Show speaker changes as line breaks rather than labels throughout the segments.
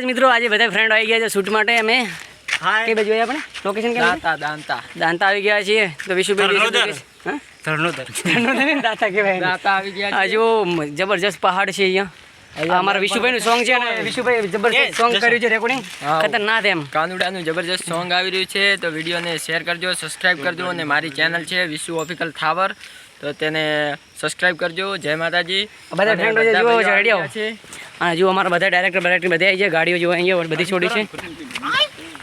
જ મિત્રો આજે બધા ફ્રેન્ડ આવી ગયા છે શૂટ માટે. અમે કઈ બાજુ આપણે? લોકેશન કેમ
દાંતા દાંતા.
દાંતા આવી ગયા છીએ. તો વિશુભાઈ?
ધરણોદર
ધર્મોદર દાંતા કહેવાય
દાંતા આવી ગયા
આ જબરજસ્ત પહાડ છે અહીંયા. અમારા વિશુભાઈ નું સોંગ છે અને વિશુભાઈ જબરજસ્ત સોંગ કર્યું છે રેકોર્ડિંગ ખતરનાક એમ.
કાનુડાનું જબરજસ્ત સોંગ આવી રહ્યું છે. તો વિડીયોને શેર કરજો સબસ્ક્રાઇબ કરજો અને મારી ચેનલ છે વિશુ ઓફિકલ થાવર તો તેને સબસ્ક્રાઇબ કરજો. જય માતાજી.
બધા ફ્રેન્ડો જે
બધા
જુઓ છો.
ગયા છે.
અને જો અમારા બધા ડાયરેક્ટર ડાયરેક્ટર બધા આવી જાય ગાડીઓ જો અહીંયા બધી છોડી છે.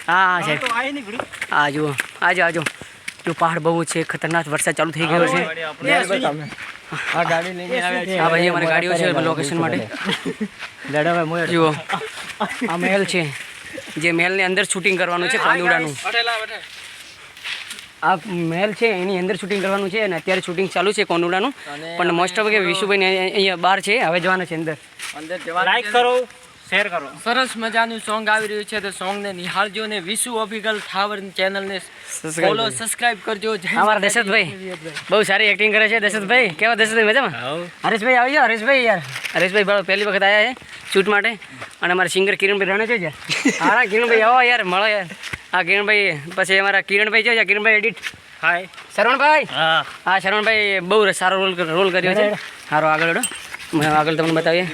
હા છે. આ જુઓ. આજો આજો જો. પહાડ બહુ છે ખતરનાક વરસાદ ચાલુ થઈ ગયો છે.
આ
ભાઈ અમારી ગાડીઓ છે લોકેશન માટે. જુઓ. આ મહેલ છે. જે મહેલની અંદર શૂટિંગ કરવાનું છે કાનુડાનું આ મહેલ છે એની અંદર શૂટિંગ કરવાનું છે અને અત્યારે શૂટિંગ ચાલુ છે કોનુડાનું. પણ મોસ્ટ ઓફ કે વિશુભાઈ ને અહીંયા બહાર છે હવે જવાના છે અંદર.
અંદર જવા
લાઈક કરો શેર કરો.
સરસ મજાનું સોંગ આવી રહ્યું છે તો સોંગને નિહાળજો ને વિશુ ઓફિકલ થાવર ચેનલને
ને
ફોલો સબસ્ક્રાઇબ કરજો. જય
અમારા દશરથભાઈ. બહુ સારી એક્ટિંગ કરે છે દશરથભાઈ. કેવા દશરથભાઈ મજામાં? હરેશભાઈ આવી જાઓ હરેશભાઈ યાર. હરેશભાઈ બરાબર પહેલી વખત આવ્યા છે શૂટ માટે. અને અમારા સિંગર કિરણભાઈ રાણા છે યાર. હા કિરણભાઈ આવો યાર મળો યાર. હા કિરણભાઈ પછી અમારા કિરણભાઈ છે કિરણભાઈ એડિટ
હાય
શરવણભાઈ?
હા.
હા શરવણભાઈ બહુ સારો રોલ રોલ કર્યો છે. સારો આગળ આગળ તમને બતાવીએ.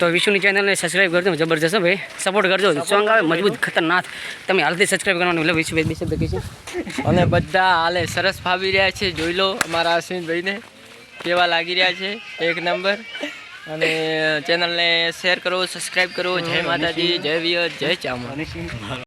તો વિશુની ચેનલને સબસ્ક્રાઈબ કરજો જબરજસ્ત ભાઈ. સપોર્ટ કરજો. સોંગ આવે મજબૂત ખતરનાક. તમે હાલથી સબસ્ક્રાઈબ કરવાનું એટલે વિશુભાઈ બેસી શકે છે
અને બધા હાલે સરસ ફાવી રહ્યા છે. જોઈ લો અમારા અશ્વિનભાઈને. કેવા લાગી રહ્યા છે? એક નંબર અને ચેનલને શેર કરો સબસ્ક્રાઈબ કરો. જય માતાજી જય વિયર જય ચામુંડ.